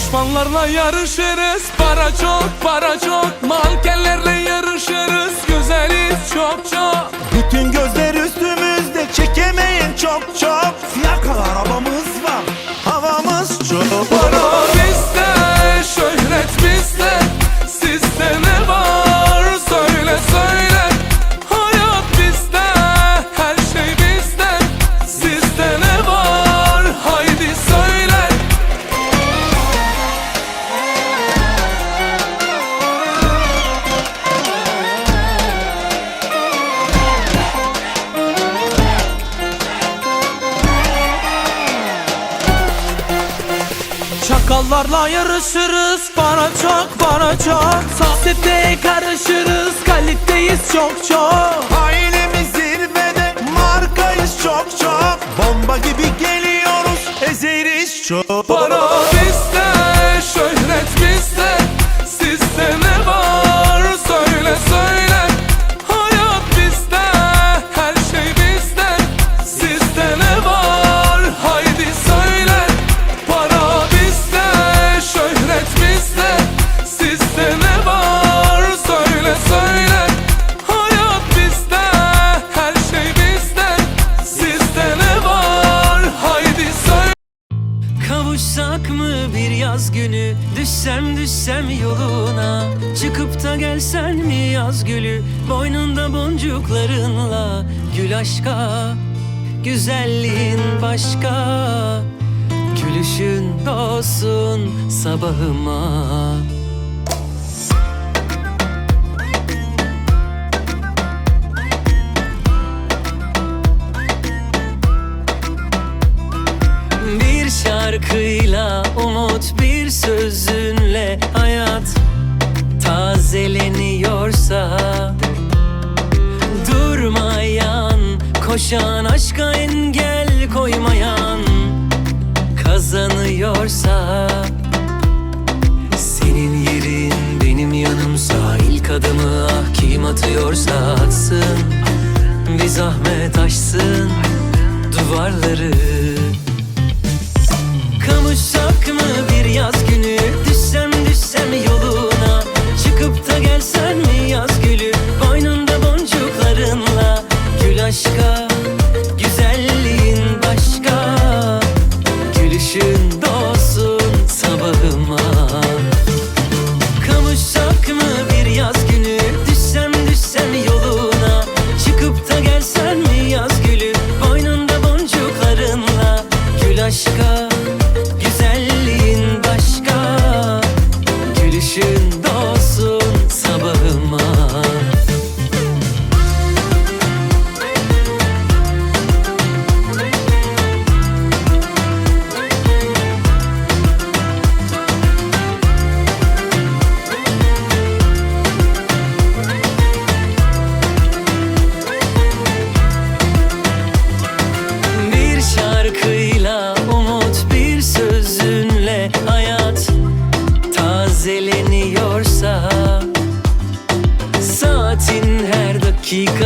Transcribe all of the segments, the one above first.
Düşmanlarla yarışırız. Para çok para çok. Mankenlerle yarışırız. Güzeliz çok çok. Bütün gözler üstümüzde. Çekemeyin çok çok. Fiyakalı arabamız var. Havamız çok. Para Çakallarla yarışırız Para çok para çok. Sosyete karışırız Kaliteyiz çok çok. Ailemiz zirvede markayız çok çok. Bomba gibi geliyoruz Kavuşsak mı bir yaz günü? Düşsem düşsem yoluna. Çıkıp da gelsen mi yaz gülü? Boynunda boncuklarınla Gül aşka. Güzelliğin başka. Gülüşün doğsun sabahıma şarkıyla umut bir sözünle hayat tazeleniyorsa Durmayan, koşan aşka engel koymayan kazanıyorsa Gülüşün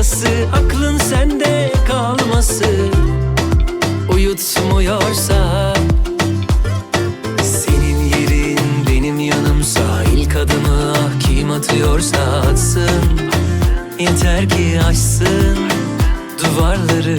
dakikası aklın sende kalması. Uyutmuyorsa Senin yerin benim yanımsa ilk adımı ah kim atıyorsa atsın Yeter ki aşsın duvarları